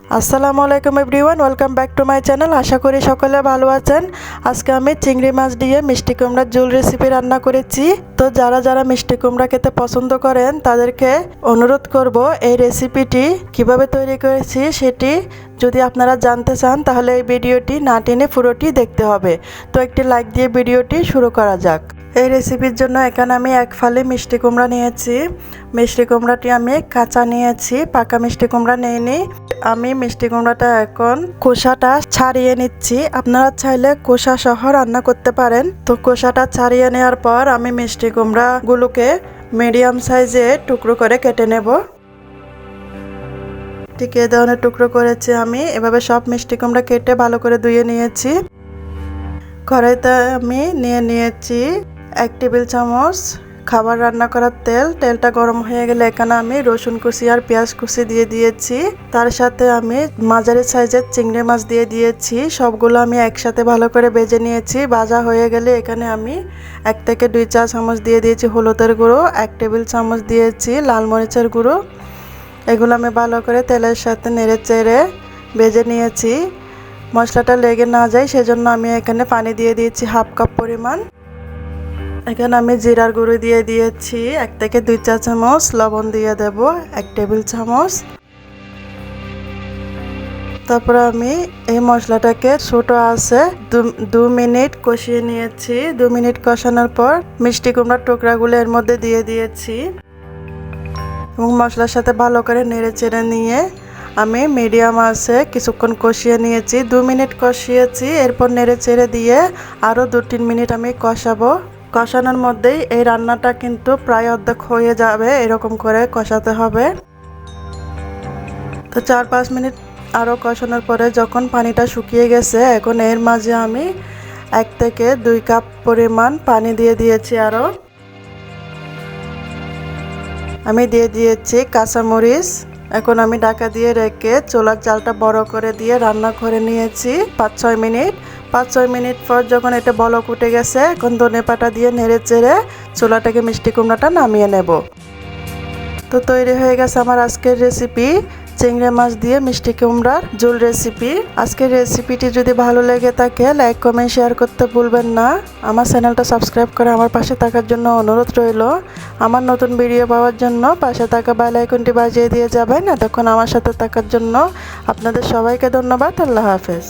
আসসালামু আলাইকুম everyone, welcome back to my channel. আশা করি সকলে ভালো আছেন। আজকে আমি চিংড়ি মাছ দিয়ে মিষ্টি কুমড়ার ঝোল রেসিপি রান্না করেছি। তো যারা যারা মিষ্টি কুমড়া খেতে পছন্দ করেন, তাদেরকে অনুরোধ করব, এই রেসিপিটি কীভাবে তৈরি করেছি সেটি যদি আপনারা জানতে চান, তাহলে এই ভিডিওটি না টেনে পুরোটি দেখতে হবে। তো একটি লাইক দিয়ে ভিডিওটি শুরু করা যাক। এই রেসিপির জন্য এখানে আমি এক ফালি মিষ্টি কুমড়া নিয়েছি। মিষ্টি কুমড়াটি আমি কাঁচা নিয়েছি, পাকা মিষ্টি কুমড়া নিইনি। আমি মিষ্টি কুমড়াটা এখন কোষাটা ছাড়িয়ে নিচ্ছি। আপনারা চাইলে কোষা সহ রান্না করতে পারেন। তো কোষাটা ছাড়িয়ে নেওয়ার পর আমি মিষ্টি কুমড়াগুলোকে মিডিয়াম সাইজে টুকরো করে কেটে নেব। ঠিক এই ধরনের টুকরো করেছি আমি। এভাবে সব মিষ্টি কুমড়া কেটে ভালো করে ধুয়ে নিয়েছি। কড়াইতে আমি নিয়ে নিয়েছি এক টেবিল চামচ খাবার রান্না করার তেল, তেলটা গরম হয়ে গেলে এখানে আমি রসুন কুচি আর পেঁয়াজ কুচি দিয়ে দিয়েছি। তার সাথে আমি মাঝারি সাইজের চিংড়ি মাছ দিয়ে দিয়েছি। সবগুলো আমি একসাথে ভালো করে বেজে নিয়েছি। ভাজা হয়ে গেলে এখানে আমি এক থেকে দুই চা চামচ দিয়ে দিয়েছি হলুদের গুঁড়ো, এক টেবিল চামচ দিয়েছি লাল মরিচের গুঁড়ো। এগুলো আমি ভালো করে তেলের সাথে নেড়ে চেড়ে ভেজে নিয়েছি। মশলাটা লেগে না যায়, সেজন্য আমি এখানে পানি দিয়ে দিয়েছি হাফ কাপ পরিমাণ। এখানে আমি জিরার গুঁড়ো দিয়ে দিয়েছি। এক থেকে দুই চা চামচ লবণ দিয়ে দেব, এক টেবিল চামচ। তারপর আমি এই মশলাটাকে ছোটো আছে দু মিনিট কষিয়ে নিয়েছি। দু মিনিট কষানোর পর মিষ্টি কুমড়ার টুকরাগুলো এর মধ্যে দিয়ে দিয়েছি। এবং মশলার সাথে ভালো করে নেড়ে চেড়ে নিয়ে আমি মিডিয়াম আছে কিছুক্ষণ কষিয়ে নিয়েছি। দু মিনিট কষিয়েছি, এরপর নেড়ে চেড়ে দিয়ে আরও দু তিন মিনিট আমি কষাবো। কষানোর মধ্যেই এই রান্নাটা কিন্তু প্রায় অর্ধেক হয়ে যাবে, এরকম করে কষাতে হবে। তো চার পাঁচ মিনিট আরও কষানোর পরে যখন পানিটা শুকিয়ে গেছে, এখন এর মাঝে আমি এক থেকে দুই কাপ পরিমাণ পানি দিয়ে দিয়েছি আরও আমি দিয়ে দিয়েছি কাঁচামরিচ। এখন আমি ঢাকা দিয়ে রেখে চোলার চালটা বড় করে দিয়ে রান্না করে নিয়েছি পাঁচ ছয় মিনিট। পাঁচ ছয় মিনিট পর যখন এটা বলক উঠে গেছে, এখন ধনে পাতা দিয়ে নেড়ে চেড়ে চোলাটাকে মিষ্টি কুমড়াটা নামিয়ে নেব। তো তৈরি হয়ে গেছে আমার আজকের রেসিপি চিংড়ি মাছ দিয়ে মিষ্টি কুমড়ার ঝোল রেসিপি আজকের রেসিপিটি যদি ভালো লেগে থাকে লাইক কমেন্ট শেয়ার করতে ভুলবেন না। আমার চ্যানেলটা সাবস্ক্রাইব করে আমার পাশে থাকার জন্য অনুরোধ রইল। আমার নতুন ভিডিও পাওয়ার জন্য পাশে থাকা বেল আইকনটি বাজিয়ে দিয়ে যাবেন। এতক্ষণ আমার সাথে থাকার জন্য আপনাদের সবাইকে ধন্যবাদ। আল্লাহ হাফেজ।